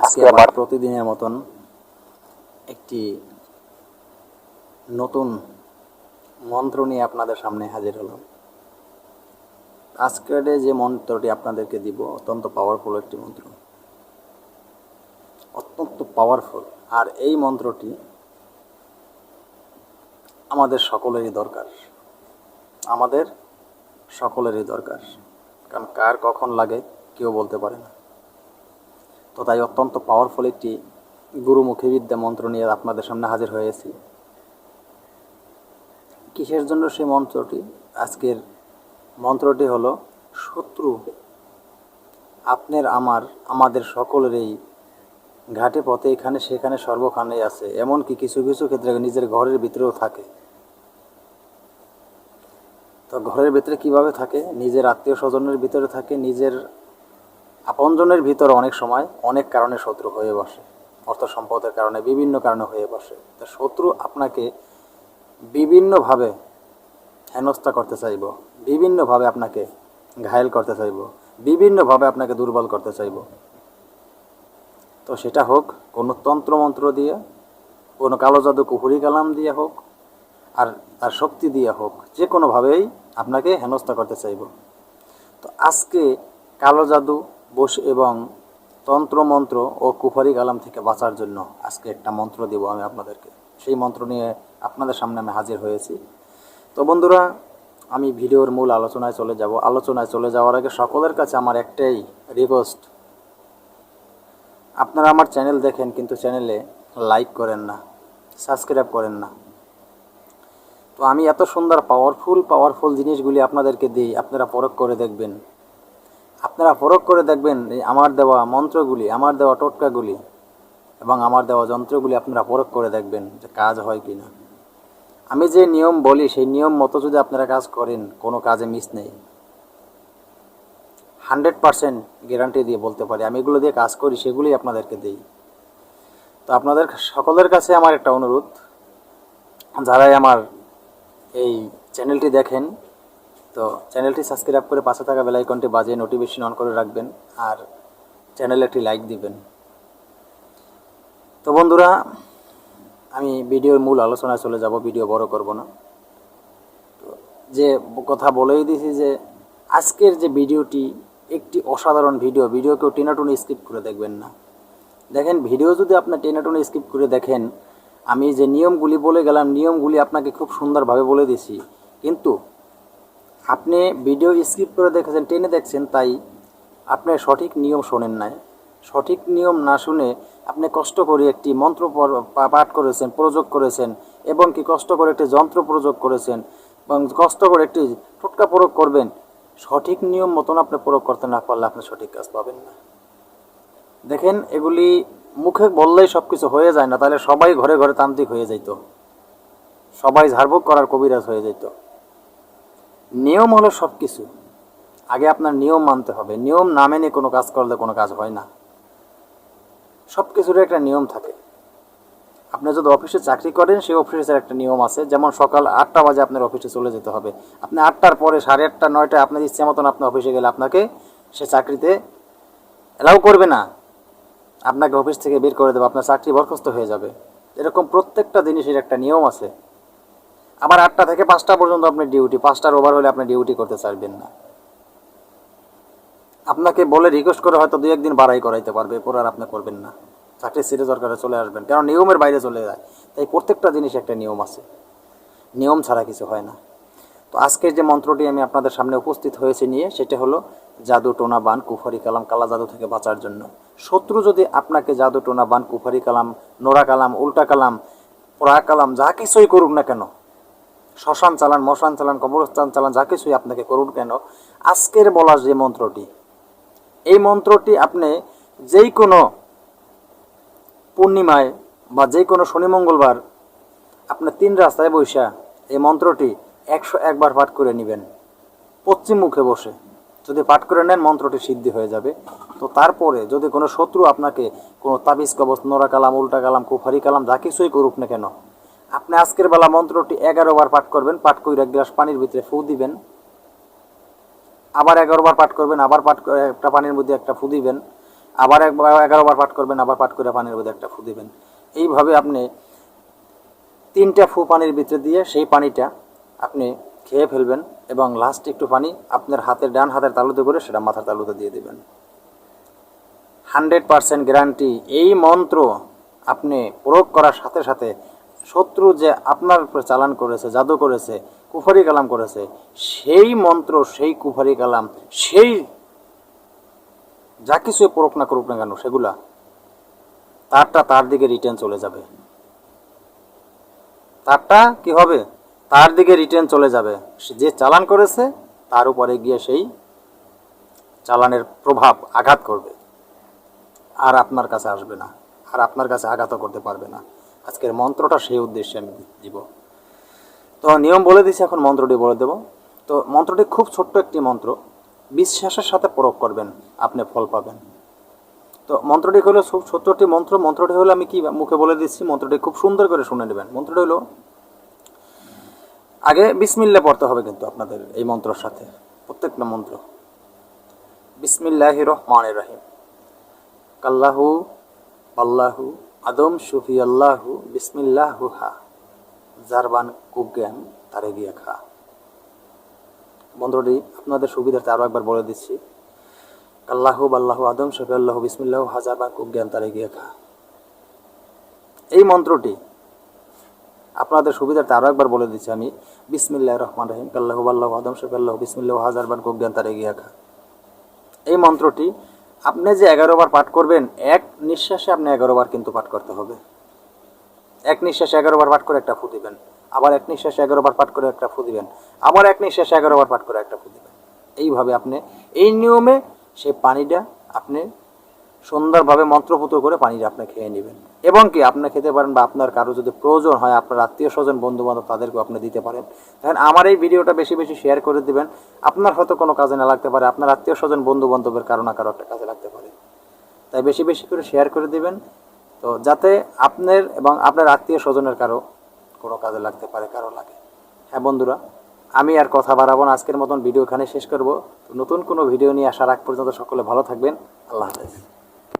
আজকে আবার প্রতিদিনের মতন একটি নতুন মন্ত্র নিয়ে আপনাদের সামনে হাজির হলাম। আজকের যে মন্ত্রটি আপনাদেরকে দিব, অত্যন্ত পাওয়ারফুল একটি মন্ত্র। অত্যন্ত পাওয়ারফুল আর এই মন্ত্রটি আমাদের সকলেরই দরকার। আমাদের সকলেরই দরকার। কারণ কার কখন লাগে কেউ বলতে পারে না। তো তাই অত্যন্ত পাওয়ারফুল একটি গুরুমুখী বিদ্যা মন্ত্র নিয়ে আপনাদের সামনে হাজির হয়েছি। কিসের জন্য সেই মন্ত্রটি? আজকের মন্ত্রটি হলো, শত্রু, আপনার আমার, আমাদের সকলের এই ঘাটে পথে এখানে সেখানে সর্বখানে আছে। এমনকি কিছু কিছু ক্ষেত্রে নিজের ঘরের ভিতরেও থাকে। তো ঘরের ভিতরে কীভাবে থাকে? নিজের আত্মীয় স্বজনের ভিতরে থাকে, নিজের আপনজনের ভিতরে অনেক সময় অনেক কারণে শত্রু হয়ে বসে, অর্থ সম্পদের কারণে, বিভিন্ন কারণে হয়ে বসে। তো শত্রু আপনাকে বিভিন্নভাবে হেনস্থা করতে চাইব, বিভিন্নভাবে আপনাকে ঘায়েল করতে চাইব, বিভিন্নভাবে আপনাকে দুর্বল করতে চাইব। তো সেটা হোক, কোনো তন্ত্রমন্ত্র দিয়ে, কোনো কালো জাদু কুহুরি কালাম দিয়ে হোক, আর তার শক্তি দিয়ে হোক, যে কোনোভাবেই আপনাকে হেনস্থা করতে চাইব। তো আজকে কালো জাদু বস এবং তন্ত্রমন্ত্র ও কুফারি কালাম থেকে বাঁচার জন্য আজকে একটা মন্ত্র দেব আমি আপনাদেরকে। সেই মন্ত্র নিয়ে আপনাদের সামনে আমি হাজির হয়েছি। তো বন্ধুরা, আমি ভিডিওর মূল আলোচনায় চলে যাব। আলোচনায় চলে যাওয়ার আগে সকলের কাছে আমার একটাই রিকোয়েস্ট আপনারা আমার চ্যানেল দেখেন, কিন্তু চ্যানেলে লাইক করেন না সাবস্ক্রাইব করেন না। তো আমি এত সুন্দর পাওয়ারফুল পাওয়ারফুল জিনিসগুলি আপনাদেরকে দিই, আপনারা পরখ করে দেখবেন। আপনারা পরখ করে দেখবেন এই আমার দেওয়া মন্ত্রগুলি, আমার দেওয়া টোটকাগুলি এবং আমার দেওয়া যন্ত্রগুলি আপনারা পরখ করে দেখবেন যে কাজ হয় কি না আমি যে নিয়ম বলি, সেই নিয়ম মতো যদি আপনারা কাজ করেন, কোনো কাজে মিস নেই। হান্ড্রেড পারসেন্ট গ্যারান্টি দিয়ে বলতে পারি, আমি এগুলো দিয়ে কাজ করি সেগুলি আপনাদেরকে দিই। তো আপনাদের সকলের কাছে আমার একটা অনুরোধ, যারাই আমার এই চ্যানেলটি দেখেন তো চ্যানেলটি সাবস্ক্রাইব করে পাশে থাকা বেলাইকনটি বাজিয়ে নোটিফিকেশন অন করে রাখবেন আর চ্যানেলে একটি লাইক দিবেন। তো বন্ধুরা, আমি ভিডিওর মূল আলোচনায় চলে যাব, ভিডিও বড় করব না। তো যে কথা বলেই দিয়েছি যে আজকের যে ভিডিওটি একটি অসাধারণ ভিডিও ভিডিও কেউ টেনাটুনি স্কিপ করে দেখবেন না। দেখেন, ভিডিও যদি আপনার টেনাটুনি স্কিপ করে দেখেন, আমি যে নিয়মগুলি বলে গেলাম, নিয়মগুলি আপনাকে খুব সুন্দরভাবে বলে দিছি। কিন্তু আপনি ভিডিও স্কিপ করে দেখেছেন, টেনে দেখছেন, তাই আপনি সঠিক নিয়ম শোনেন নাই। সঠিক নিয়ম না শুনে আপনি কষ্ট করে একটি মন্ত্র পাঠ করেছেন, প্রযোগ করেছেন, এবং কি কষ্ট করে একটি যন্ত্র প্রযোগ করেছেন, এবং কষ্ট করে একটি টোটকা প্রয়োগ করবেন, সঠিক নিয়ম মতন আপনি প্রয়োগ করতে না পারলে আপনি সঠিক কাজ পাবেন না। দেখেন, এগুলি মুখে বললেই সব কিছু হয়ে যায় না, তাহলে সবাই ঘরে ঘরে তান্ত্রিক হয়ে যেত সবাই ঝাড়ফুঁক করার কবিরাজ হয়ে যেত নিয়ম হলো সব কিছু আগে আপনার নিয়ম মানতে হবে। নিয়ম না মেনে কোনো কাজ করলে কোনো কাজ হয় না। সব কিছুর একটা নিয়ম থাকে। আপনি যদি অফিসে চাকরি করেন, সেই অফিসের একটা নিয়ম আছে। যেমন সকাল আটটা বাজে আপনার অফিসে চলে যেতে হবে। আপনি আটটার পরে সাড়ে আটটা নয়টায় আপনার ইচ্ছে মতন আপনি অফিসে গেলে আপনাকে সে চাকরিতে অ্যালাউ করবে না। আপনাকে অফিস থেকে বের করে দেবে। আপনার চাকরি বরখাস্ত হয়ে যাবে। এরকম প্রত্যেকটা জিনিসের একটা নিয়ম আছে। আবার আটটা থেকে পাঁচটা পর্যন্ত আপনি ডিউটি পাঁচটার ওভার হলে আপনি ডিউটি করতে চাইবেন না। আপনাকে বলে রিকোয়েস্ট করে হয়তো দু একদিন বাড়াই করাইতে পারবে, এরপর আর আপনি করবেন না। চাকরি সিরিজ দরকারে চলে আসবেন, কারণ নিয়মের বাইরে চলে যায়। তাই প্রত্যেকটা জিনিস একটা নিয়ম আছে। নিয়ম ছাড়া কিছু হয় না। তো আজকের যে মন্ত্রটি আমি আপনাদের সামনে উপস্থিত হয়েছে নিয়ে, সেটা হলো জাদু টোনা বান কুফারি কালাম, কালা জাদু থেকে বাঁচার জন্য। শত্রু যদি আপনাকে জাদু টোনা বান, কুফারি কালাম, নোরা কালাম, উল্টা কালাম পোড়া কালাম, যা কিছুই করুক না কেন শ্মশান চালান, মশান চালান, কবরস্থান চালান, যা কিছুই আপনাকে করুন কেন? আজকের বলা যে মন্ত্রটি, এই মন্ত্রটি আপনি যেই কোনো পূর্ণিমায় বা যে কোনো শনি, মঙ্গলবার আপনার তিন রাস্তায় বৈশা এই মন্ত্রটি একশো একবার পাঠ করে নেবেন। পশ্চিম মুখে বসে যদি পাঠ করে নেন, মন্ত্রটি সিদ্ধি হয়ে যাবে। তো তারপরে যদি কোনো শত্রু আপনাকে কোনো তাবিজ, কবচ নোরা কালাম উল্টা কালাম কুফারি কালাম, যা কিছুই করুক না কেন আপনি আজকের বেলা মন্ত্রটি এগারো বার পাঠ করবেন, পাঠ এক গ্লাস পানির ভিতরে ফু দিবেন। আবার এগারো বার পাঠ করবেন, আবার পাঠ করে একটা পানির মধ্যে একটা ফু দিবেন। আবার একবার এগারো বার পাঠ করবেন, আবার পাঠ করে পানির মধ্যে একটা ফু দিবেন। এইভাবে আপনি তিনটা ফু পানির ভিতরে দিয়ে সেই পানিটা আপনি খেয়ে ফেলবেন এবং লাস্ট একটু পানি আপনার হাতের ডান হাতের তালুতে করে সেটা মাথার তালুতে দিয়ে দেবেন। Hundred percent guarantee. এই মন্ত্র আপনি প্রয়োগ করার সাথে সাথে শত্রু যে আপনার চালান করেছে, জাদু করেছে, কুফারি কালাম করেছে, সেই মন্ত্র, সেই কুফারি কালাম, সেই যা কিছু প্রয়োগ না করুক না কেন, সেগুলা তারটা তার দিকে রিটার্ন চলে যাবে। তারটা কি হবে? তার দিকে রিটার্ন চলে যাবে। যে চালান করেছে, তার উপরে গিয়ে সেই চালানের প্রভাব আঘাত করবে। আর আপনার কাছে আসবে না। আর আপনার কাছে আঘাতও করতে পারবে না। আজকের মন্ত্রটা সেই উদ্দেশ্যে আমি দিব। তো নিয়ম বলে দিছি এখন মন্ত্রটি বলে দেব। তো মন্ত্রটি খুব ছোট্ট একটি মন্ত্র। বিশ্বাসের সাথে প্রয়োগ করবেন, আপনি ফল পাবেন। তো মন্ত্রটি হলো একটি মন্ত্র। মন্ত্রটি হলো আমি কি মুখে বলে দিচ্ছি মন্ত্রটি খুব সুন্দর করে শুনে নেবেন। মন্ত্রটি হলো, আগে বিসমিল্লা পড়তে হবে কিন্তু আপনাদের এই মন্ত্রর সাথে, প্রত্যেকটা মন্ত্র। বিসমিল্লাহ রহমান রহিম। কাল্লাহু আল্লাহু আদম সুফি আল্লাহু বিসমিল্লাহু হা জারবান কুজ্ঞান তারে গিয়া খা। মন্ত্রটি আপনাদের সুবিধার্থে আরও একবার বলে দিচ্ছি। আল্লাহু আল্লাহু আদম শফি আল্লাহু বিসমিল্লাহু হাজার বা কুজ্ঞান তারে গিয়া খা। এই মন্ত্রটি আপনাদের সুবিধার্থে আরও একবার বলে দিচ্ছি আমি। বিসমিল্লাহ রহমান রহিম। কাল্লাহু আল্লাহু আদম শফি আল্লাহু বিসমিল্লাহু হাজার বার কুজ্ঞান তারে গিয়া খা। এই মন্ত্রটি আপনি যে এগারো বার পাঠ করবেন, এক নিঃশ্বাসে আপনি এগারো বার কিন্তু পাঠ করতে হবে। এক নিঃশ্বাসে এগারো বার পাঠ করে একটা ফু দিবেন। আবার এক নিঃশ্বাসে এগারো বার পাঠ করে একটা ফু দিবেন। আবার এক নিঃশ্বাসে এগারো বার পাঠ করে একটা ফু দিবেন। এইভাবে আপনি এই নিয়মে সেই পানিটা আপনি সুন্দরভাবে মন্ত্রপুত করে পানিটা আপনি খেয়ে নেবেন। এবং কি আপনি খেতে পারেন বা আপনার কারও যদি প্রয়োজন হয়, আপনার আত্মীয় স্বজন বন্ধু বান্ধব তাদেরকেও আপনি দিতে পারেন। দেখেন আমার এই ভিডিওটা বেশি বেশি শেয়ার করে দিবেন। আপনার হয়তো কোনো কাজে না লাগতে পারে, আপনার আত্মীয় স্বজন বন্ধু বান্ধবের কারও না কারও একটা কাজে লাগতে পারে। তাই বেশি বেশি করে শেয়ার করে দিবেন। তো যাতে আপনার এবং আপনার আত্মীয় স্বজনের কারও কোনো কাজে লাগতে পারে, কারও লাগে। হ্যাঁ বন্ধুরা, আমি আর কথা বাড়াবো না। আজকের মতন ভিডিও এখানে শেষ করব। নতুন কোনো ভিডিও নিয়ে আসার আগ পর্যন্ত সকলে ভালো থাকবেন। আল্লাহ হাফেজ।